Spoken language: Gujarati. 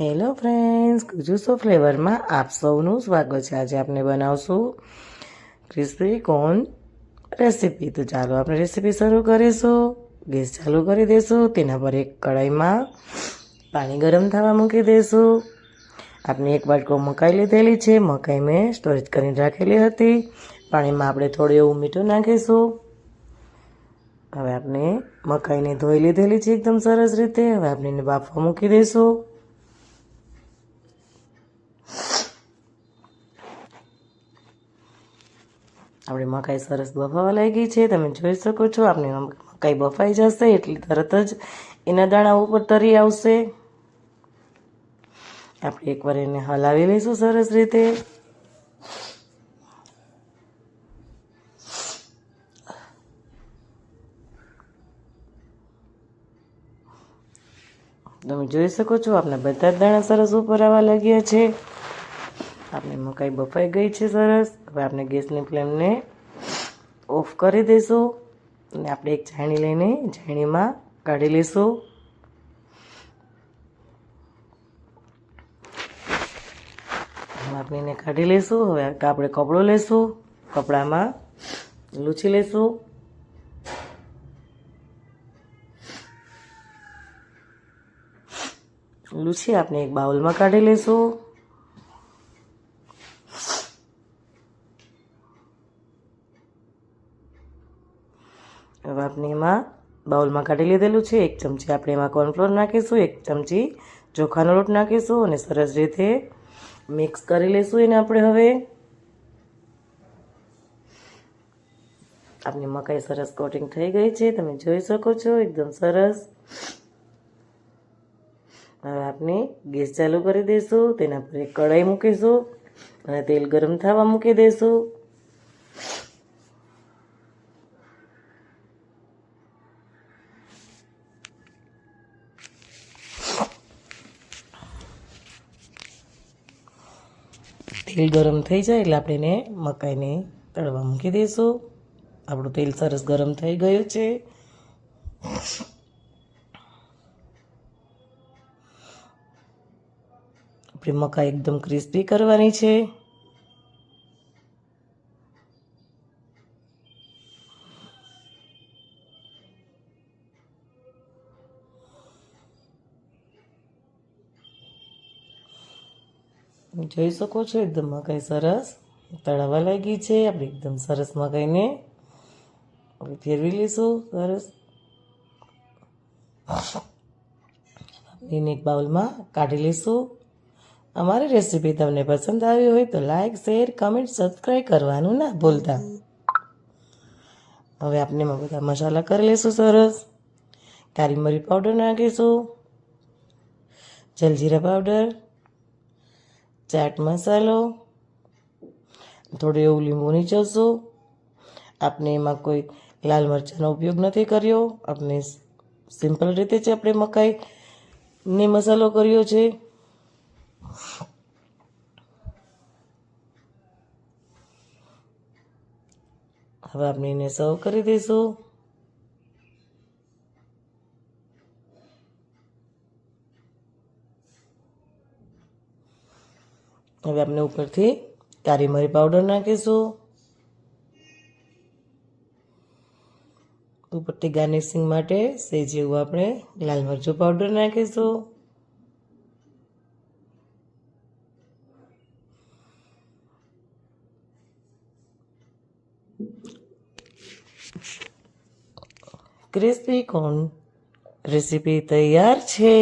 હેલો ફ્રેન્ડ્સ ગુજુસો ફ્લેવરમાં આપ સૌનું સ્વાગત છે. આજે આપણે બનાવશું ક્રિસ્પી કોર્ન રેસીપી તો ચાલો આપણે રેસીપી શરૂ કરીશું. ગેસ ચાલુ કરી દઈશું તેના પર એક કઢાઈમાં પાણી ગરમ થવા મૂકી દઈશું આપણે એક વાટકો મકાઈ લીધેલી છે. મકાઈ મેં સ્ટોરેજ કરીને રાખેલી હતી. પાણીમાં આપણે થોડું એવું મીઠું નાખીશું. હવે આપણે મકાઈને ધોઈ લીધેલી છે. એકદમ સરસ રીતે. હવે આપણે એને બાફવા મૂકી દઈશું આપણી મકાઈ સરસ બફાવા લાગી છે, તમે જોઈ શકો છો, આપણી મકાઈ બફાઈ જશે, એટલે તરત જ એના દાણા ઉપર તરી આવશે. આપણે એકવાર એને હલાવી લઈશું સરસ રીતે. તમે જોઈ શકો છો, આપણા બધા દાણા સરસ ઉપર આવવા લાગ્યા છે. આપણી મકાઈ બફાઈ ગઈ છે સરસ. હવે આપણે ગેસની ફ્લેમને ઓફ કરી દઈશું અને આપણે એક છાણી લઈને છાણીમાં કાઢી લઈશું. આપણે એને કાઢી લઈશું. હવે આપણે કપડો લઈશું. કપડામાં લૂછી લઈશું. લૂછી આપણે એક બાઉલમાં કાઢી લઈશું. હવે આપણે એમાં બાઉલમાં કાઢી લીધેલું છે. એક ચમચી આપણે એમાં કોર્નફ્લોર નાખીશું, એક ચમચી ચોખાનો લોટ નાખીશું અને સરસ રીતે મિક્સ કરી લઈશું એને આપણે હવે. આપણી મકાઈ સરસ કોટિંગ થઈ ગઈ છે. તમે જોઈ શકો છો, એકદમ સરસ. હવે આપણે ગેસ ચાલુ કરી દઈશું, તેના પર એક કઢાઈ મૂકીશું અને તેલ ગરમ થવા મૂકી દઈશું. તેલ ગરમ થઈ જાય એટલે આપણે એને મકાઈને તળવા મૂકી દઈશું. આપણું તેલ સરસ ગરમ થઈ ગયું છે. આપણે મકાઈ એકદમ ક્રિસ્પી કરવાની છે. જોઈ શકો છો, એકદમ મકાઈ સરસ. તળાવવા લાગી છે, આપણે એકદમ સરસ મકાઈને. હવે ફેરવી લઈશું, સરસ. એને એક બાઉલમાં કાઢી લઈશું. અમારી રેસીપી તમને પસંદ આવી હોય તો લાઇક શેર, કમેન્ટ સબસ્ક્રાઈબ કરવાનું ના ભૂલતા. હવે આપણે બધા મસાલા કરી લઈશું, સરસ. કાળી મરી પાવડર નાખીશું. જલજીરા પાવડર. ચાટ મસાલો, થોડું એવું લીંબુ નીચવશું આપણે એમાં કોઈ લાલ મરચાંનો ઉપયોગ નથી કર્યો. આપણે સિમ્પલ રીતે જ આપણે મકાઈ ને મસાલો કર્યો છે. હવે આપણે એને સર્વ કરી દઈશું. હવે આપણે ઉપરથી કારી મરી પાવડર નાખીશું. ઉપરથી ગાર્નિશિંગ માટે સેજ જેવું આપણે લાલ મરચું પાવડર નાખીશું. ક્રિસ્પી કોર્ન રેસીપી તૈયાર છે.